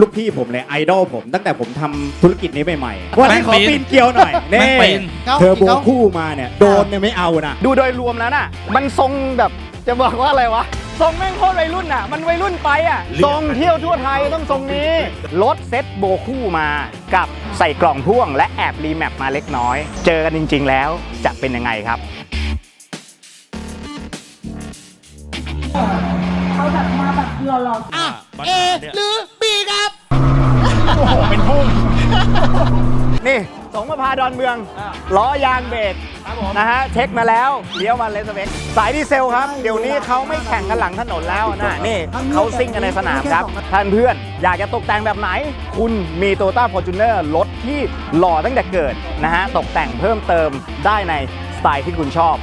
ลูกพี่ผมเลยไอดอลผม ตั้งแต่ผมทำธุรกิจนี้ใหม่ๆวันนี้ขอแม่งปีนปีนเกลียวหน่อยแม่นี่งปีนเทอร์โบคู่มาเนี่ยโดนเนี่ยไม่เอานะดูโดยรวมแล้วน่ะ มันทรงแบบจะบอกว่าอะไรวะ ทรงแม่งโคตรวัยรุ่นอะ มันวัยรุ่นไปอะ ทรงเที่ยวทั่วไทยต้องทรงนี้ รถเซ็ตโบคู่มากับใส่กล่องพ่วง และแอบรีแมปมาเล็กน้อย เจอกันจริง ๆ แล้วจะเป็นยังไงครับ เขาแบบมาแบบหล่อๆ อะเอหรือ พุ่งนี่สงมาพาดอนเมือง ล้อยางเบรกนะฮะเช็คมาแล้วเลี้ยวมาเลสเปกสายดีเซลครับ เดี๋ยวนี้เขาไม่แข่งกันหลังถนนแล้วนะนี่เขาซิ่งกันในสนามครับ ท่านเพื่อนอยากจะตกแต่งแบบไหน คุณมี t o y ต้าฟอร์จูเนอร์รถที่หล่อตั้งแต่เกิดนะฮะตกแต่งเพิ่มเติมได้ในสไตล์ที่คุณชอบ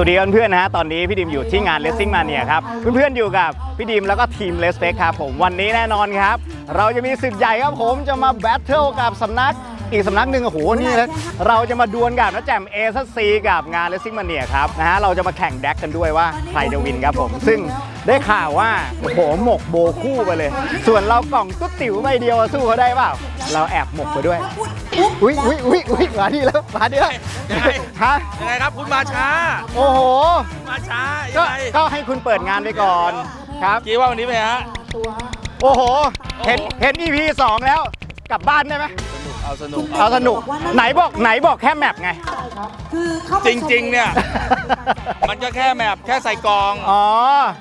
สวัสดีเพื่อนๆนะฮะตอนนี้พี่ดิมอยู่ที่งาน Racing Mania ครับ เพื่อนๆอยู่กับพี่ดิมแล้วก็ทีม r e s p e c ครับผมวันนี้แน่นอนครับ เราจะมีศึกใหญ่ครับผมจะมาแบทเทิลกับสำนัก อีกสำนักหนึ่งโอ้โหนี่เลยเราจะมาดวลกับนะแจมเอซัซีกับงาน Racing Mania ครับนะฮะเราจะมาแข่งแดกกันด้วยว่าใครจะวินครับผม ซึ่งได้ข่าวว่าโอ้โหหมกโบคู่ไปเลย ส่วนเรากล่องตุ๊ดติ๋วใบเดียวสู้เขาได้เปล่าเราแอบหมกไปด้วยอุ้ยอุ้ยอุ้ยอุ้ยมาดีแล้วมาดีแล้วยังไงฮะยังไงครับคุณมาช้า โอ้โห มาช้าก็ยังไงก็ให้คุณเปิดงานไปก่อนครับคิดว่าวันนี้เป็นไงฮะโอ้โห เห็นเห็น EP 2 แล้วกลับบ้านได้ไหม เอาสนุก เอาสนุก ไหนบอกไหนบอกแค่แมปไง คือเข้าไปจริงๆเนี่ย มันก็แค่แมปแค่ใส่กรอง อ๋อ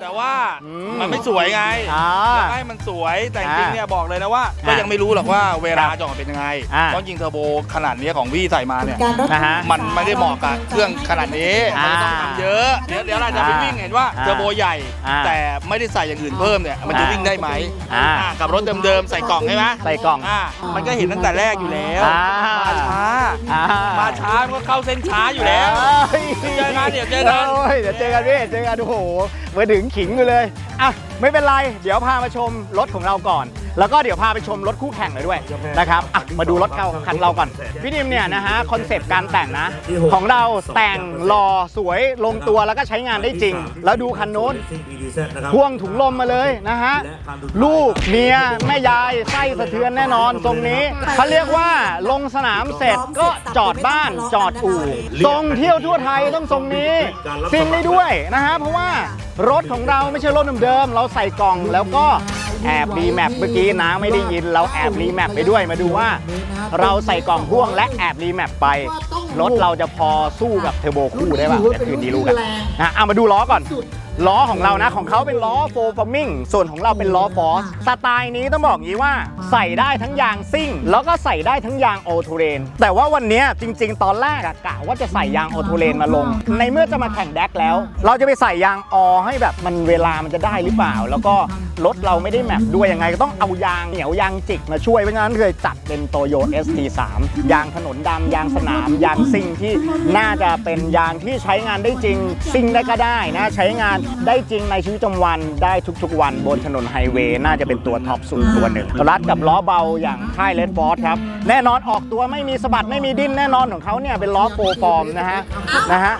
แต่ว่าอืมมันไม่สวยไงอ่าอยากให้มันสวยแต่จริงๆอ่าเนี่ยบอกเลยนะว่า ก็อ่ายังไม่รู้หรอกว่าเวลาครับจะออกมาเป็นยังไงอ่า เพราะจริงเทอร์โบขนาดนี้ของพี่ใส่มาเนี่ยการรถนะฮะ มันไม่ได้เหมาะกับเครื่องขนาดนี้อ่ามันต้องทำเยอะ เดี๋ยวเดี๋ยวเราจะไปวิ่งเห็นว่าอ่าเทอร์โบใหญ่ อ่าแต่ไม่ได้ใส่อย่างอื่นเพิ่มเนี่ยมันจะอ่าวิ่งได้ไหมอ่า อ่ากับรถเดิมๆใส่กล่องใช่ไหมใส่กล่อง อ่ามันก็เห็นตั้งแต่แรกอยู่แล้วอ่ามาช้าอ่ามาช้ามันก็เข้าเส้นช้าอยู่แล้วเอ้ยเจอกันเดี๋ยวเจอกันโยเดี๋ยวเจอกันพี่เจอกันโอ้โหมาถึงขิงอยู่เลยอะไม่เป็นไร เดี๋ยวพามาชมรถของเราก่อน แล้วก็เดี๋ยวพาไปชมรถคู่แข่งเลยด้วยนะครับอะมาดูรถเขาคันเราก่อนพี่ดิมเนี่ยนะฮะคอนเซปต์การแต่งนะ ของเราแต่งหล่อสวยลงตัวแล้วก็ใช้งานได้จริง แล้วดูคันโน้นพ่วงถุงลมมาเลยนะฮะลูกเมียแม่ยายไส้สะเทือนแน่นอนตรงนี้เขาเรียกว่าลงสนามเสร็จก็จอดบ้านจอดอู่ทรงเที่ยวทั่วไทยต้องทรงนี้ซิ่งได้ด้วยนะฮะเพราะว่ารถของเราไม่ใช่รถเดิมๆเราใส่กล่องแล้วก็ แอบรีแมปเมื่อกี้นะไม่ได้ยินเราแอบรีแมปไปด้วยมาดูว่า เราใส่กล่องพ่วงและแอบรีแมปไปรถเราจะพอสู้กับเทอร์โบคู่ได้ป่ะเดี๋ยวคืนนี้รู้กันนะเอามาดูล้อก่อน ล้อของเรานะของเขาเป็นล้อโฟฟอร์มิงส่วนของเราเป็นล้อฟอสสไตล์นี้ต้องบอกงี้ว่าใส่ได้ทั้งยางซิ่ง แล้วก็ใส่ได้ทั้งยางโอทูเรนแต่ว่าวันเนี้ยจริง ๆ ตอนแรกอะกะว่าจะใส่ยางโอทูเรนมาลง ในเมื่อจะมาแข่งแดกแล้ว เราจะไปใส่ยางออให้แบบมันเวลามันจะได้หรือเปล่า แล้วก็รถเราไม่ได้แมปด้วยยังไงก็ต้องเอายางเหนียวยางจิกมาช่วยเพราะฉะนั้นเลยจัดเป็นโตโย ST3 ยางถนนดำยางสนาม ยางซิ่งที่น่าจะเป็นยางที่ใช้งานได้จริงซิ่งได้ก็ได้นะใช้งานได้จริงในชีวิตประจำวันได้ทุกๆ วันบนถนนไฮเวย์น่าจะเป็นตัวท็อปสุดตัวหนึ่งรัดกับล้อเบาอย่างค่ายเลนฟอร์ดครับ แน่นอนออกตัวไม่มีสะบัดไม่มีดิ้นแน่นอนของเขาเนี่ยเป็นล้อโฟร์ฟอร์มนะฮะนะฮะ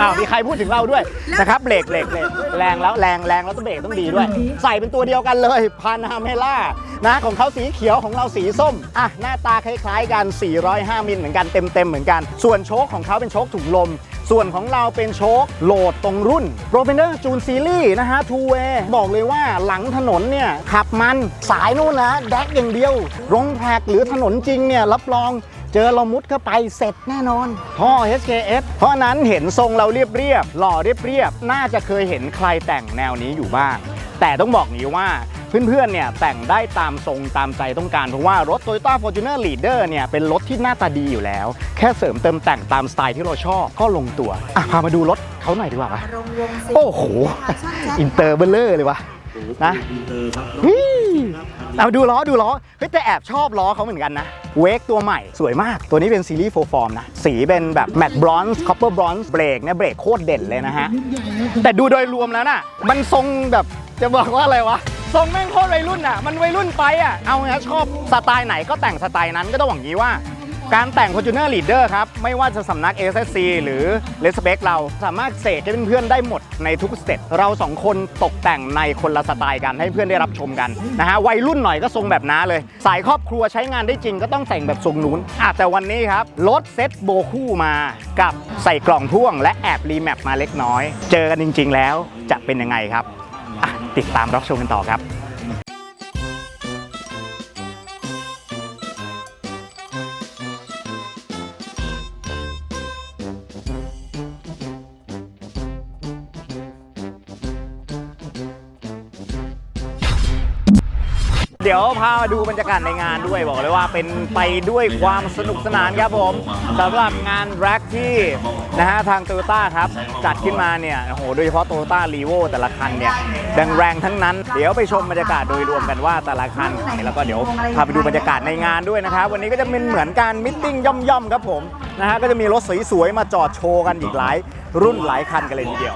อ้าวมีใครพูดถึงเราด้วยนะครับเบรกเบรกเบรกแรงแล้วแรงแรงแล้วต้องเบรกต้องดีด้วย ใส่เป็นตัวเดียวกันเลยพานาเมล่านะของเขาสีเขียวของเราสีส้มอะหน้าตาคล้ายๆกัน 405 มิลเหมือนกันเต็มๆเหมือนกัน ส่วนโชคของเขาเป็นโชคถุงลม ส่วนของเราเป็นโชคโหลดตรงรุ่น p r o p e n d e r จูนซีรีส์นะฮะทูเวบอกเลยว่าหลังถนนเนี่ย ขับมันสายนู่นนะแดกอย่างเดียวรงแพกหรือถนนจริงเนี่ย รับรองเจอเรามุดเข้าไปเสร็จแน่นอน ท่อ SKF เพราะนั้นเห็นทรงเราเรียบเรียบๆหล่อเรียบเรียบๆน่าจะเคยเห็นใครแต่งแนวนี้อยู่บ้าง แต่ต้องบอกนี้ว่า เพื่อนๆเนี่ยแต่งได้ตามทรงตามใจต้องการ เพราะว่ารถ Toyota Fortuner Leader เนี่ยเป็นรถที่หน้าตาดีอยู่แล้ว แค่เสริมเติมแต่งตามสไตล์ที่เราชอบก็ลงตัวอะพามาดูรถเขาหน่อยดีกว่าปะโอ้โห อินเตอร์เบลเลอร์เลยวะนะฮิเอาดูล้อดูล้อเฮ้ยแต่แอบชอบล้อเขาเหมือนกันนะ เวกตัวใหม่สวยมากตัวนี้เป็นซีรีส์โฟฟอร์มนะ สีเป็นแบบแมตต์บรอนซ์คอปเปอร์บรอนซ์เบรกเนี่ยเบรกโคตรเด่นเลยนะฮะ แต่ดูโดยรวมแล้วน่ะ มันทรงแบบจะบอกว่าอะไรวะ ทรงแม่งโคตรวัยรุ่นอะ มันวัยรุ่นไปอะ เอาไงชอบสไตล์ไหนก็แต่งสไตล์นั้นก็ต้องหวังนี้ว่า การแต่ง Fortuner Leader ครับ ไม่ว่าจะสำนัก SSC หรือ r e s p e c เราสามารถเสกให้เพื่อนๆได้หมดในทุกสเต็ปเราสองคนตกแต่งในคนละสไตล์กันให้เพื่อนได้รับชมกันนะฮะวัยรุ่นหน่อยก็ทรงแบบน้าเลย สายครอบครัวใช้งานได้จริงก็ต้องแต่งแบบทรงนู้นอะแต่วันนี้ครับรถเซ็ตโบคู่มากับใส่กล่องพ่วง และแอบรีแมปมาเล็กน้อย เจอกันจริง ๆ แล้วจะเป็นยังไงครับ ติดตามรับชมกันต่อครับ ดี๋ยวพามาดูบรรยากาศในงานด้วยบอกเลยว่าเป็นไปด้วยความสนุกสนานครับผมสำหรับงานแร็กที่นะฮะทางโตโยต้าครับจัดขึ้นมาเนี่ยโอ้โหโดยเฉพาะโตโยต้ารีโวแต่ละคันเนี่ยแรงๆทั้งนั้น เดี๋ยวไปชมบรรยากาศโดยรวมกันว่าแต่ละคันแล้วก็เดี๋ยวพาไปดูบรรยากาศในงานด้วยนะครับวันนี้ก็จะเป็นเหมือนการมิทติ้งย่อมๆครับผมนะฮะก็จะมีรถสวยๆมาจอดโชว์กันอีกหลายรุ่นหลายคันกันเลยทีเดียว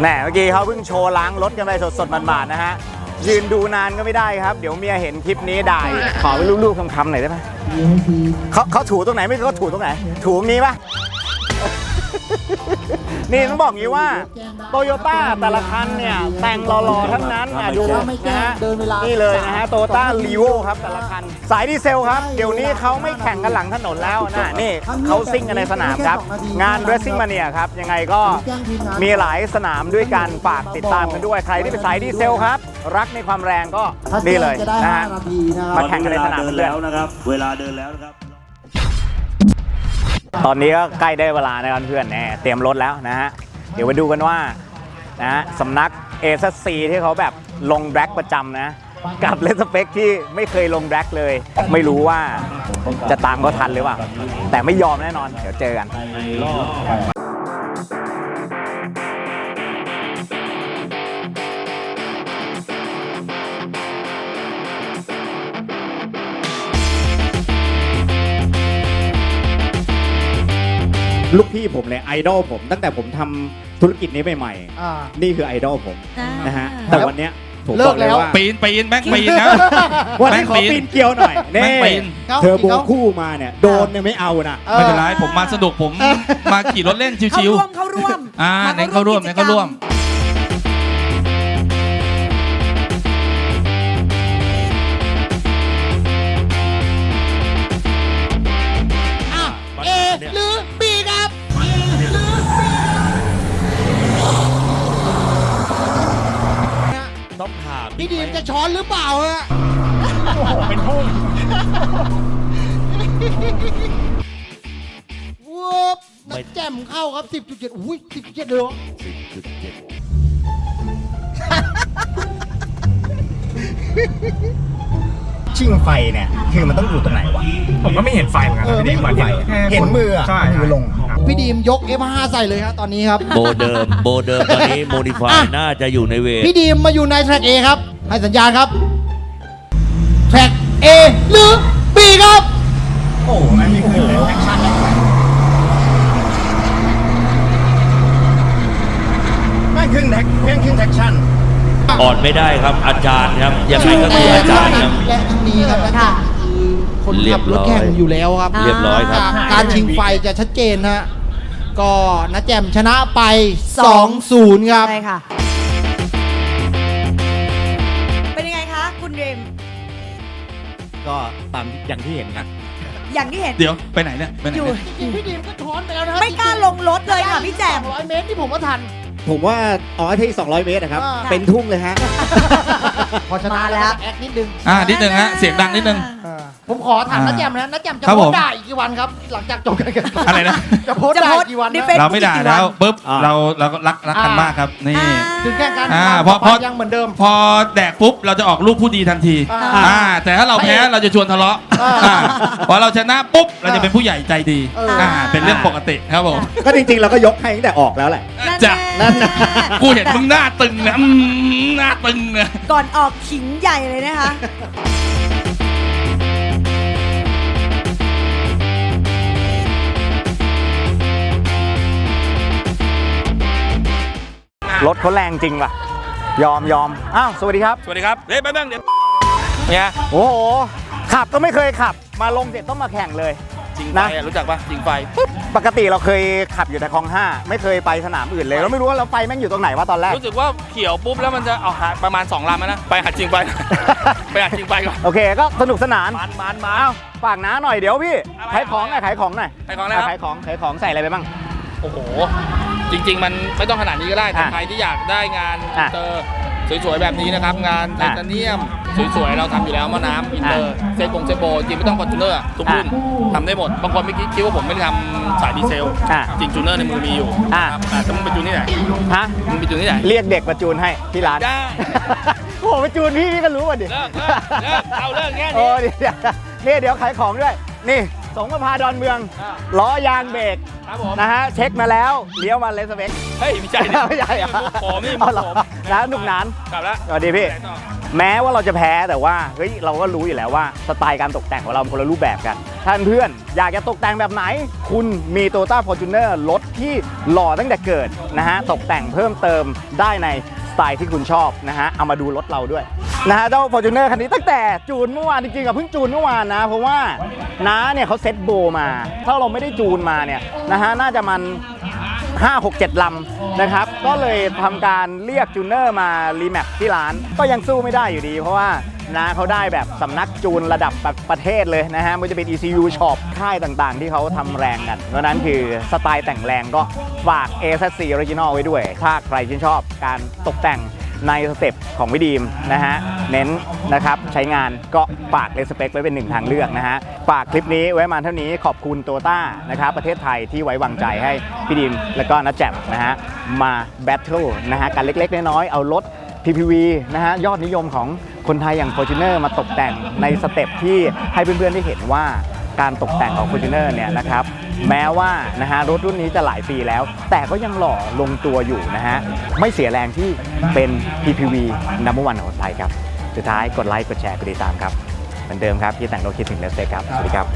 แหมเมื่อกี้เขาเพิ่งโชว์ล้างรถกันไปสดๆหมาดๆนะฮะ ยืนดูนานก็ไม่ได้ครับ เดี๋ยวเมียเห็นคลิปนี้ด่าอีกขอไปลูกๆคำๆหน่อยได้ไหมเขาเขาถูตรงไหนไม่เขาถูตรงไหน ถูตรงนี้ปะ นี่ต้องบอกงี้ว่าโตโยต้าแต่ละคันเนี่ย แต่งหล่อๆทั้งนั้นอะดูนะฮะนี่เลยนะฮะโตโยต้ารีโวครับแต่ละคัน สายดีเซลครับ เดี๋ยวนี้เขาไม่แข่งกันหลังถนนแล้วนะนี่เขาซิ่งกันในสนามครับ งาน Racing Mania ครับ ยังไงก็มีหลายสนามด้วยกันฝากติดตามกันด้วย ใครที่เป็นสายดีเซลครับ รักในความแรงก็นี่เลยนะฮะมาแข่งกันในสนามเดินเพื่อนแล้วนะครับ เวลาเดินแล้วนะครับ ตอนนี้ก็ใกล้ได้เวลานะครับเพื่อนแน่เตรียมรถแล้วนะฮะ เดี๋ยวไปดูกันว่านะฮะสำนักเอซซีที่เขาแบบลงแบล็กประจำนะ กับเลสเปคที่ไม่เคยลงแบล็กเลย ไม่รู้ว่าจะตามเขาทันหรือเปล่า แต่ไม่ยอมแน่นอน เดี๋ยวเจอกัน ลูกพี่ผมเลยไอดอลผม ตั้งแต่ผมทำธุรกิจนี้ใหม่ๆนี่คือไอดอลผมนะฮะแต่วันเนี้ยผมบอกเลยว่าปีนปีนแม่งปีนนะ วันนี้ขอแม่งปีนปีนเกลียวหน่อยแม่งปีนเธอโบคู่มาเนี่ยโดนเนี่ยไม่เอานะไม่เป็นไรผมมาสนุกผมมาขี่รถเล่นเข้าชิวร่วมเข้าร่วมๆอ่าเน้นเข้าร่วมเน้นเข้าร่วมอะ มพี่ดีมจะช้อนหรือเปล่าฮะเป็นพุ่งวูบมันแจ่มเข้าครับ 10.7อุ้ย10.7เลยเหรอชิงไฟเนี่ย คือมันต้องอยู่ตรงไหนวะ ผมก็ไม่เห็นไฟเหมือนกันเออนะไม่พี่เห็นไฟแค่เห็นมืออะใช่มือลงพี่ดีมยก F5 ใส่เลยครับตอนนี้ครับ โบเดิม โบเดิมตอนนี้โมดิฟายอะน่าจะอยู่ในเวทพี่ดีมมาอยู่ในแทร็ก A ครับ ให้สัญญาณครับแทร็ก A หรือ B ครับ โอ้โหไม่มีขึ้นเลยแอคชั่นไม่ขึ้นแท็กเพียงขึ้นแท็กชั่นอ่อนไม่ได้ครับอาจารย์ครับยังไงก็คืออาจารย์ครับ และทางนี้ครับและทางคือคนเรียขับบร้รอยถแข่งอยู่แล้วครับ เรียบร้อยครับจากการชิงไฟจะชัดเจนฮะก็นัดแจมชนะไป 2-0 ครับ ใช่ค่ะ ก็ตามอย่างที่เห็นครับอย่างที่เห็นเดี๋ยวไปไหนเนี่ยไปไหนอยู่ เนี่ยจริงๆพี่ดีมก็ช้อนไปแล้วนะครับไม่กล้าลงรถเลยค่ะพี่แจ่มร้อยเมตรที่ผมก็ทัน ผมว่าอ๋อที่200 เมตรนะครับ อ่า เป็นทุ่งเลยฮะ พอชนะมาแล้แล้ววแอคนิดนึง อ่านิดนึงฮะเสียงดังนิดนึง ผมขอถามอ่านัดแจมนะนัดแจมจะครับโพผสม ต์ด่าอีกกี่วันครับ หลังจากจบการแข่งขันอะไรนะ จะโพสต์จะด่าโพอีสต์กกี่วันในนะ เฟซ เราไม่ด่าแล้วปุ๊บอ่า เราเราก็รักรักกันอ่าม มากครับนี่ ถึงแค่การอ่าความพอพอ ยังเหมือนเดิม พอแดกปุ๊บเราจะออกลูกผู้ดีทันทีอ่าอ่าแต่ถ้าเราแพ้เราจะชวนทะเลาะอ่าอ่าพอเราชนะปุ๊บเราจะเป็นผู้ใหญ่ใจดีเอออ่อ่าเป็นเรื่องปกติครับผม ก็จริงๆ เราก็ยกให้ตั้งแต่ออกแล้วแหละนั่นจ้ะแน่นั่นนะกูเห็นมึงหน้าตึงนะอืมหน้าตึงนะ ก่อนออกขิงใหญ่เลยนะคะ รถเขาแรงจริงว่ะ ยอมยอมอ้าวสวัสดีครับ สวัสดีครับเฮ้ยแป๊บนึงเดี๋ยวเนี่ยโอ้โห ขับก็ไม่เคยขับ มาลงเสร็จต้องมาแข่งเลย จริงไฟนะอะรู้จักปะจริงไฟปุ๊บปกติเราเคยขับอยู่แต่คลองห้าไม่เคยไปสนามอื่นเลย เราไม่รู้ว่าเราไฟแม่งอยู่ตรงไหนวะตอนแรก รู้สึกว่าเขียวปุ๊บแล้วมันจะเอาหาประมาณ2ลำแล้วนะ ไปหาจริงไฟ ไปหาจริงไฟก่อน โอเคก็สนุกสนานมันมันมาอ้าวฝากน้าหน่อยเดี๋ยวพี่ อะไรขายของหน่อยขายของหน่อย ขายของอะไรครับ ขายของขายของใส่อะไรไปบ้าง โอ้โห จริง ๆ มันไม่ต้องขนาดนี้ก็ได้แต่อะใครที่อยากได้งานอิอะนเตอร์สวยๆแบบนี้นะครับ งานไทอะเทเนียมสวยๆเราทำอยู่แล้วหมอน้ำอินเตอร์เซตบงเซตโบจริงไม่ต้องคอนจูเนอร์อะทุกรุ่นทำได้หมดบางคนไม่คิดคิดว่าผมไม่ได้ทำสายดีเซลอะจริงจูเนอร์ในมือมีอยู่อะ ครับแต่ถ้ามึงไปจูนที่ไหนฮะ มึงไปจูนที่ไหน เรียกเด็กมาจูนให้ที่ร้าน ได้ โอ้โหไปจูนพี่พี่ก็รู้อะดิเลิกเลิกเลิกเอาเลิกแค่โอ้นี้เดี๋ยวนี่เดี๋ยวขายของด้วย นี่ สงประพาดอนเมืองอะล้อยางเบรกครับผม นะฮะ เช็คมาแล้ว เลี้ยวมาเลสเปคเฮ้ยไม่ใช่ดิไม่ใช่เหรอมุกผมนี่มุเอากเหรอผมนะหนุกหนานกลับแล้วสวัสดีพี่ไหนต่อแม้ว่าเราจะแพ้แต่ว่าเฮ้ยเราก็รู้อยู่แล้วว่าสไตล์การตกแต่งของเรามันคนละรูปแบบกัน ท่านเพื่อนอยากจะตกแต่งแบบไหน คุณมี t o y ต้าฟอร์จูเนอร์รถที่หล่อตั้งแต่เกิดนะฮะ ตกแต่งเพิ่มเติมได้ในสไตล์ที่คุณชอบนะฮะ เอามาดูรถเราด้วย นะฮะเจ้าฟอร์จูเนอร์คันนี้ตั้งแต่จูนเมื่อวานจริงๆอะเพิ่งจูนเมื่อวานนะ เพราะว่าน้าเนี่ยเขาเซ็ตโบมา ถ้าเราไม่ได้จูนมาเนี่ยนะฮะน่าจะมัน 5 6 7ลำนะครับ ก็เลยทำการเรียกจูเนอร์มารีแมปที่ร้าน ก็ยังสู้ไม่ได้อยู่ดี เพราะว่านาเขาได้แบบสำนักจูนระดับประประเทศเลยนะฮะมันจะเป็น ECU Shop ค่ายต่างๆ ที่เขาทำแรงกันเพราะฉะนั้นคือสไตล์แต่งแรงก็ฝาก a s c Original ไว้ด้วย ถ้าใครชื่นชอบการตกแต่ง ในสเต็ปของวิดีมนะฮะเน้นนะครับใช้งานก็ฝากเลสเปคไว้เป็นหนึ่งทางเลือกนะฮะฝากคลิปนี้ไว้มาเท่านี้ขอบคุณโตต้านะครับประเทศไทยที่ไว้วางใจให้พี่ดิมแล้วก็นัดแจ่มนะฮะมาแบทเทิลนะฮะกันเล็กๆ น้อยๆเอารถ PPV นะฮะยอดนิยมของคนไทยอย่าง Fortuner มาตกแต่งในสเต็ปที่ให้เพื่อนๆได้เห็นว่าการตกแต่งของ Fortuner เนี่ยนะครับ แม้ว่านะฮะรถรุ่นนี้จะหลายปีแล้ว แต่ก็ยังหล่อลงตัวอยู่นะฮะ ไม่เสียแรงที่เป็น PPV number one ของไทยครับ สุดท้ายกดไลค์กดแชร์กดติดตามครับ เหมือนเดิมครับ ที่แต่งรถคิดถึงเลสเตครับ สวัสดีครับ